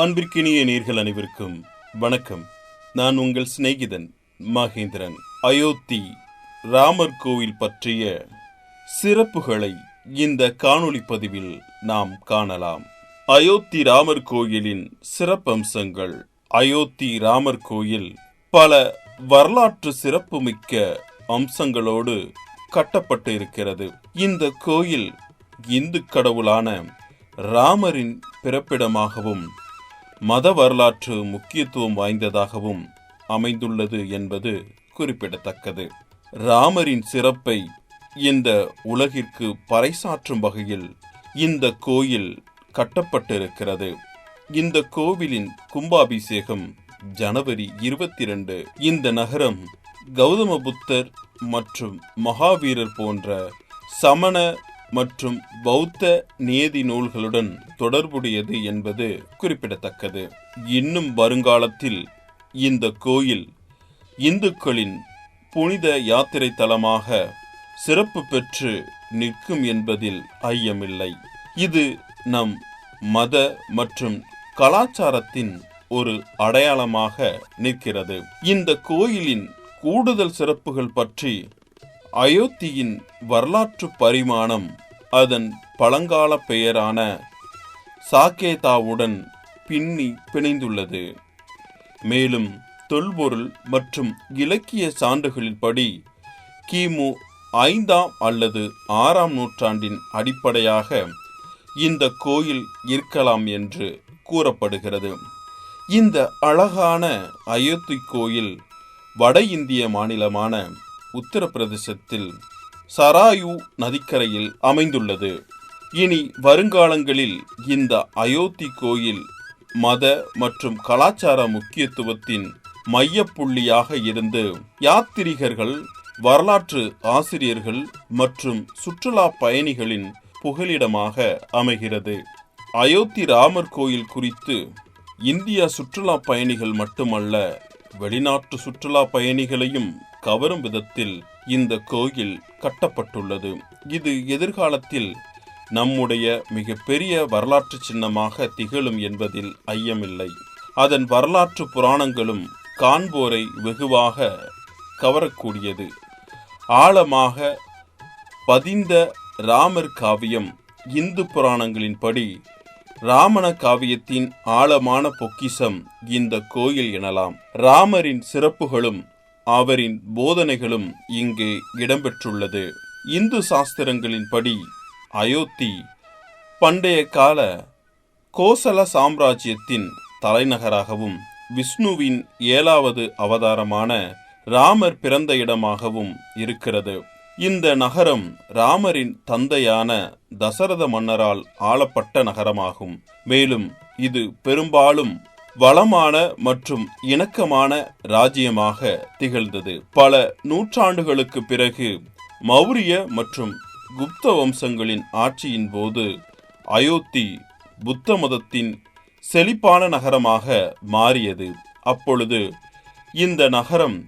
அன்பிற்கினிய நேர்கள் அனைவருக்கும் வணக்கம். நான் உங்கள் சிநேகிதன் மகேந்திரன். அயோத்தி ராமர் கோவில் பற்றிய சிறப்புகளை இந்த காணொளி பதிவில் நாம் காணலாம். அயோத்தி ராமர் கோயிலின் சிறப்பம்சங்கள். அயோத்தி ராமர் கோயில் பல வரலாற்று சிறப்புமிக்க அம்சங்களோடு கட்டப்பட்டு இருக்கிறது இந்த கோயில் இந்து கடவுளான ராமரின் பிறப்பிடமாகவும் மத வரலாற்று முக்கியத்துவம் வாய்ந்ததாகவும் அமைந்துள்ளது என்பது குறிப்பிடத்தக்கது. ராமரின் சிறப்பை இந்த உலகிற்கு பறைசாற்றும் வகையில் இந்த கோயில் கட்டப்பட்டிருக்கிறது. இந்த கோவிலின் கும்பாபிஷேகம் ஜனவரி இருபத்தி இரண்டு இந்த நகரம் கௌதம புத்தர் மற்றும் மகாவீரர் போன்ற சமண மற்றும் பௌத்த நியதி நூல்களுடன் தொடர்புடையது என்பது குறிப்பிடத்தக்கது. இன்னும் வருங்காலத்தில் இந்த கோயில் இந்துக்களின் புனித யாத்திரை தலமாக சிறப்பு பெற்று நிற்கும் என்பதில் ஐயமில்லை. இது நம் மத மற்றும் கலாச்சாரத்தின் ஒரு அடையாளமாக நிற்கிறது. இந்த கோயிலின் கூடுதல் சிறப்புகள் பற்றி அயோத்தியின் வரலாற்று பரிமாணம் அதன் பழங்கால பெயரான சாக்கேதாவுடன் பின்னி பிணைந்துள்ளது. மேலும் தொல்பொருள் மற்றும் இலக்கிய சான்றுகளின்படி கிமு ஐந்தாம் அல்லது ஆறாம் நூற்றாண்டின் அடிப்படையாக இந்த கோயில் இருக்கலாம் என்று கூறப்படுகிறது. இந்த அழகான அயோத்தி கோயில் வட இந்திய மாநிலமான உத்தரப்பிரதேசத்தில் சராயு நதிக்கரையில் அமைந்துள்ளது. இனி வருங்காலங்களில் இந்த அயோத்தி கோயில் மத மற்றும் கலாச்சார முக்கியத்துவத்தின் மையப்புள்ளியாக இருந்து யாத்திரிகர்கள் வரலாற்று ஆசிரியர்கள் மற்றும் சுற்றுலா பயணிகளின் புகலிடமாக அமைகிறது. அயோத்தி ராமர் கோயில் குறித்து இந்திய சுற்றுலா பயணிகள் மட்டுமல்ல வெளிநாட்டு சுற்றுலா பயணிகளையும் கவரும் விதத்தில் இந்த கோயில் கட்டப்பட்டுள்ளது. இது எதிர்காலத்தில் நம்முடைய மிகப்பெரிய வரலாற்று சின்னமாக திகழும் என்பதில் ஐயமில்லை. அதன் வரலாற்று புராணங்களும் காண்போரை வெகுவாக கவரக்கூடியது. ஆழமாக பதிந்த ராமர் காவியம் இந்து புராணங்களின்படி ராமண காவியத்தின் ஆழமான பொக்கிசம் இந்த கோயில் எனலாம். ராமரின் சிறப்புகளும் அவரின் போதனைகளும் இங்கு இடம்பெற்றுள்ளது. இந்து சாஸ்திரங்களின்படி அயோத்தி பண்டைய கால கோசல சாம்ராஜ்யத்தின் தலைநகராகவும் விஷ்ணுவின் ஏழாவது அவதாரமான ராமர் பிறந்த இடமாகவும் இருக்கிறது. இந்த நகரம் ராமரின் தந்தையான தசரத மன்னரால் ஆளப்பட்ட நகரமாகும். மேலும் இது பெரும்பாலும் வளமான மற்றும் இணக்கமான ராஜ்யமாக திகழ்ந்தது. பல நூற்றாண்டுகளுக்கு பிறகு மௌரிய மற்றும் குப்த வம்சங்களின் ஆட்சியின் போது அயோத்தி புத்த மதத்தின் செழிப்பான நகரமாக மாறியது. அப்பொழுது இந்த நகரம்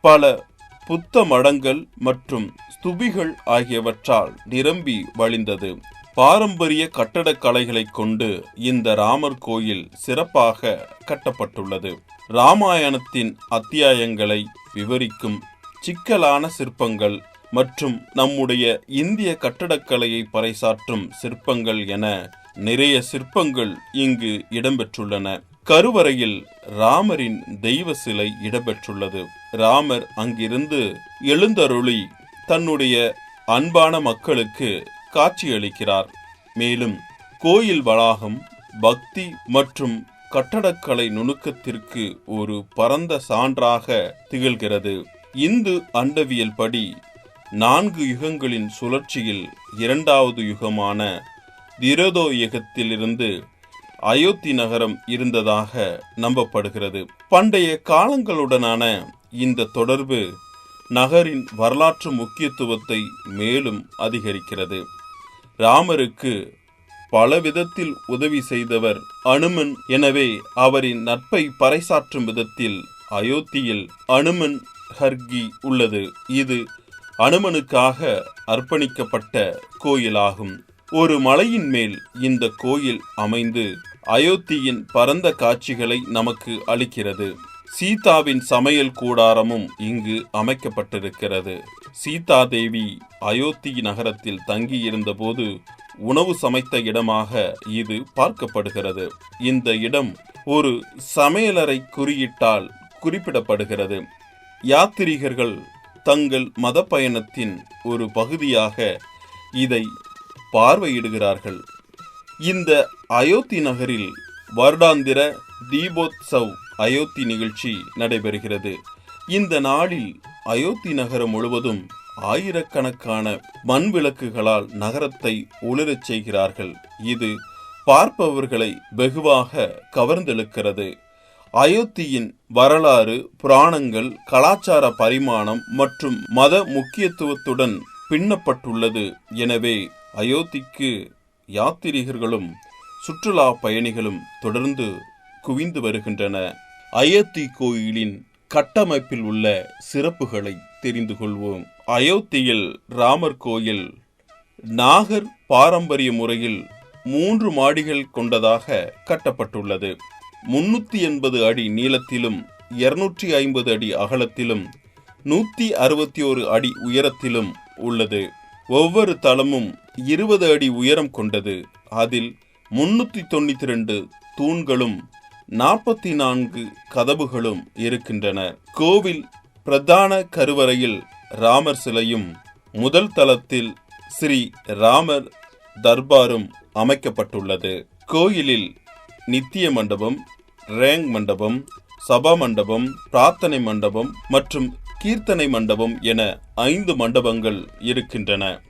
பல புத்த மடங்கள் மற்றும் ஸ்துபிகள் ஆகியவற்றால் நிரம்பி வழிந்தது. பாரம்பரிய கட்டடக்கலைகளைக் கொண்டு இந்த ராமர் கோயில் சிறப்பாக கட்டப்பட்டுள்ளது. ராமாயணத்தின் அத்தியாயங்களை விவரிக்கும் சிக்கலான சிற்பங்கள் மற்றும் நம்முடைய இந்திய கட்டடக்கலையை பறைசாற்றும் சிற்பங்கள் என நிறைய சிற்பங்கள் இங்கு இடம்பெற்றுள்ளன. கருவறையில் ராமரின் தெய்வ சிலை இடம்பெற்றுள்ளது. ராமர் அங்கிருந்து எழுந்தருளி தன்னுடைய அன்பான மக்களுக்கு காட்சியளிக்கிறார். மேலும் கோயில் வளாகம் பக்தி மற்றும் கட்டடக்கலை நுணுக்கத்திற்கு ஒரு பரந்த சான்றாக திகழ்கிறது. இந்து அண்டவியல் படி நான்கு யுகங்களின் சுழற்சியில் இரண்டாவது யுகமான திரதோ யுகத்திலிருந்து அயோத்தி நகரம் இருந்ததாக நம்பப்படுகிறது. பண்டைய காலங்களுடனான இந்த தொடர்பு நகரின் வரலாற்று முக்கியத்துவத்தை மேலும் அதிகரிக்கிறது. ராமருக்கு பல விதத்தில் உதவி செய்தவர் அனுமன். எனவே அவரின் நட்பை பறைசாற்றும் விதத்தில் அயோத்தியில் அனுமன் ஹர்கி உள்ளது. இது அனுமனுக்காக அர்ப்பணிக்கப்பட்ட கோயிலாகும். ஒரு மலையின் மேல் இந்த கோயில் அமைந்து அயோத்தியின் பரந்த காட்சிகளை நமக்கு அளிக்கிறது. சீதாவின் சமையல் கூடாரமும் இங்கு அமைக்கப்பட்டிருக்கிறது. சீதா தேவி அயோத்தி நகரத்தில் தங்கியிருந்தபோது உணவு சமைத்த இடமாக இது பார்க்கப்படுகிறது. இந்த இடம் ஒரு சமையலறை குறியீட்டால் குறிப்பிடப்படுகிறது. யாத்திரிகர்கள் தங்கள் மத பயணத்தின் ஒரு பகுதியாக இதை பார்வையிடுகிறார்கள். இந்த அயோத்தி நகரில் வருடாந்திர தீபோத்சவ் அயோத்தி நிகழ்ச்சி நடைபெறுகிறது. இந்த நாளில் அயோத்தி நகரம் முழுவதும் ஆயிரக்கணக்கான மண் விளக்குகளால் நகரத்தை ஒளிரச் செய்கிறார்கள். இது பார்ப்பவர்களை வெகுவாக கவர்ந்தெழுக்கிறது. அயோத்தியின் வரலாறு புராணங்கள் கலாச்சார பரிமாணம் மற்றும் மத முக்கியத்துவத்துடன் பின்னப்பட்டுள்ளது. எனவே அயோத்திக்கு யாத்திரிகர்களும் சுற்றுலா பயணிகளும் தொடர்ந்து குவிந்து வருகின்றன. அயோத்தி கோயிலின் கட்டமைப்பில் உள்ள சிறப்புகளை தெரிந்து கொள்வோம். அயோத்தியில் ராமர் கோயில் நாகர் பாரம்பரிய முறையில் மூன்று மாடிகள் கொண்டதாக கட்டப்பட்டுள்ளது. முன்னூத்தி எண்பது அடி நீளத்திலும் இருநூற்றி ஐம்பது அடி அகலத்திலும் நூத்தி அறுபத்தி ஒரு அடி உயரத்திலும் உள்ளது. ஒவ்வொரு தளமும் இருபது அடி உயரம் கொண்டது. அதில் முன்னூத்தி தொண்ணூத்தி ரெண்டு தூண்களும் நாற்பத்தி நான்கு கதவுகளும் இருக்கின்றன. கோவில் பிரதான கருவறையில் ராமர் சிலையும் முதல் தளத்தில் ஸ்ரீ ராமர் தர்பாரும் அமைக்கப்பட்டுள்ளது. கோயிலில் நித்திய மண்டபம் ரேங் மண்டபம் சபா மண்டபம் பிரார்த்தனை மண்டபம் மற்றும் கீர்த்தனை மண்டபம் என ஐந்து மண்டபங்கள் இருக்கின்றன.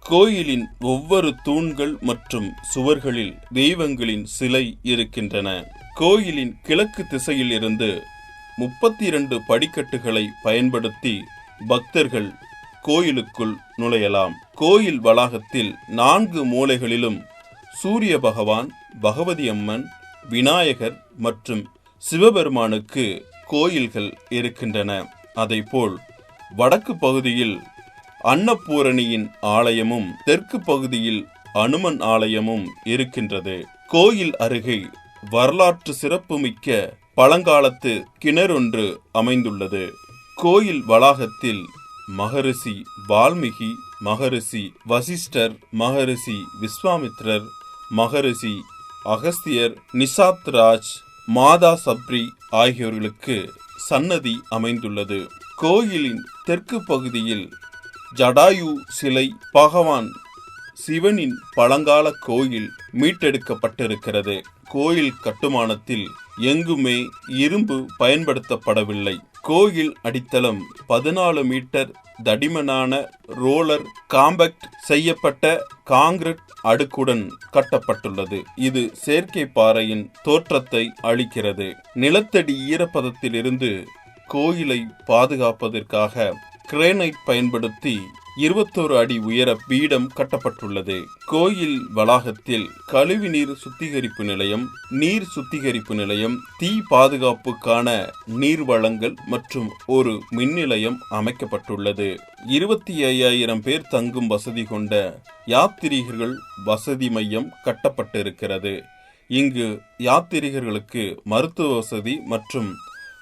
கோயிலின் ஒவ்வொரு தூண்கள் மற்றும் சுவர்களில் தெய்வங்களின் சிலை இருக்கின்றன. கோயிலின் கிழக்கு திசையில் இருந்து முப்பத்தி இரண்டு படிக்கட்டுகளை பயன்படுத்தி பக்தர்கள் கோயிலுக்குள் நுழையலாம். கோயில் வளாகத்தில் நான்கு மூலைகளிலும் சூரிய பகவான் பகவதி அம்மன் விநாயகர் மற்றும் சிவபெருமானுக்கு கோயில்கள் இருக்கின்றன. அதைப்போல் வடக்கு பகுதியில் அன்னபூரணியின் ஆலயமும் தெற்கு பகுதியில் அனுமன் ஆலயமும் இருக்கின்றது. கோயில் அருகே வரலாற்று சிறப்புமிக்க பழங்காலத்து கிணறொன்று அமைந்துள்ளது. கோயில் வளாகத்தில் மகரிஷி வால்மீகி மகரிஷி வசிஷ்டர் மகரிஷி விஸ்வாமித்ரர் மகரிஷி அகஸ்தியர் நிசாத் ராஜ் மாதா சப்ரி ஆகியோர்களுக்கு சன்னதி அமைந்துள்ளது. கோயிலின் தெற்கு பகுதியில் ஜடாயு சிலை பகவான் சிவனின் பழங்கால கோயில் மீட்டெடுக்கப்பட்டிருக்கிறது. கோயில் கட்டுமானத்தில் எங்குமே இரும்பு பயன்படுத்தப்படவில்லை. கோயில் அடித்தளம் பதினாலு மீட்டர் தடிமனான ரோலர் காம்பேக்ட் செய்யப்பட்ட காங்கிரட் அடுக்குடன் கட்டப்பட்டுள்ளது. இது செயற்கை பாறையின் தோற்றத்தை அளிக்கிறது. நிலத்தடி ஈரப்பதத்திலிருந்து கோயிலை பாதுகாப்பதற்காக கிரேனைட் பயன்படுத்தி இருபத்தோரு அடி உயர பீடம் கட்டப்பட்டுள்ளது. கோயில் வளாகத்தில் கழிவுநீர் சுத்திகரிப்பு நிலையம் நீர் சுத்திகரிப்பு நிலையம் தீ பாதுகாப்புக்கான நீர் வளங்கள் மற்றும் ஒரு மின் நிலையம் அமைக்கப்பட்டுள்ளது. இருபத்தி ஐயாயிரம் பேர் தங்கும் வசதி கொண்ட யாத்திரிகர்கள் வசதி மையம் கட்டப்பட்டிருக்கிறது. இங்கு யாத்திரிகர்களுக்கு மருத்துவ வசதி மற்றும்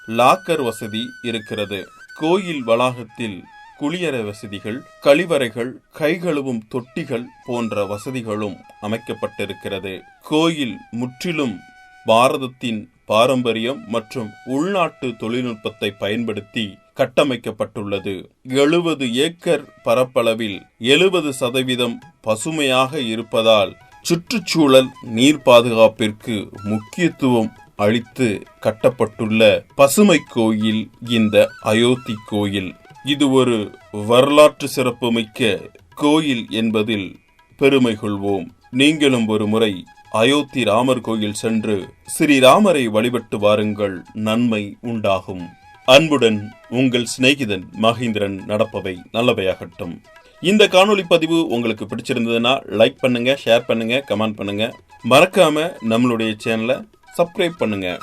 லாக்கர் வசதி இருக்கிறது. கோயில் வளாகத்தில் குளியற வசதிகள் கழிவறைகள் கைகழுவும் தொட்டிகள் போன்ற வசதிகளும் அமைக்கப்பட்டிருக்கிறது. கோயில் முற்றிலும் பாரதத்தின் பாரம்பரியம் மற்றும் உள்நாட்டு தொழில்நுட்பத்தை பயன்படுத்தி கட்டமைக்கப்பட்டுள்ளது. எழுபது ஏக்கர் பரப்பளவில் எழுபது சதவீதம் பசுமையாக இருப்பதால் சுற்றுச்சூழல் நீர் பாதுகாப்பிற்கு முக்கியத்துவம் அளித்து கட்டப்பட்டுள்ள பசுமை கோயில் இந்த அயோத்தி கோயில். இது ஒரு வரலாற்று சிறப்புமிக்க கோயில் என்பதில் பெருமை கொள்வோம். நீங்களும் ஒரு முறை அயோத்தி ராமர் கோயில் சென்று ஸ்ரீராமரை வழிபட்டு வாருங்கள். நன்மை உண்டாகும். அன்புடன் உங்கள் சிநேகிதன் மகேந்திரன் நடப்பவை நல்லவையாகட்டும். இந்த காணொளி பதிவு உங்களுக்கு பிடிச்சிருந்ததுன்னா லைக் பண்ணுங்க ஷேர் பண்ணுங்க கமெண்ட் பண்ணுங்க. மறக்காம நம்மளுடைய சேனலை சப்ஸ்கிரைப் பண்ணுங்க.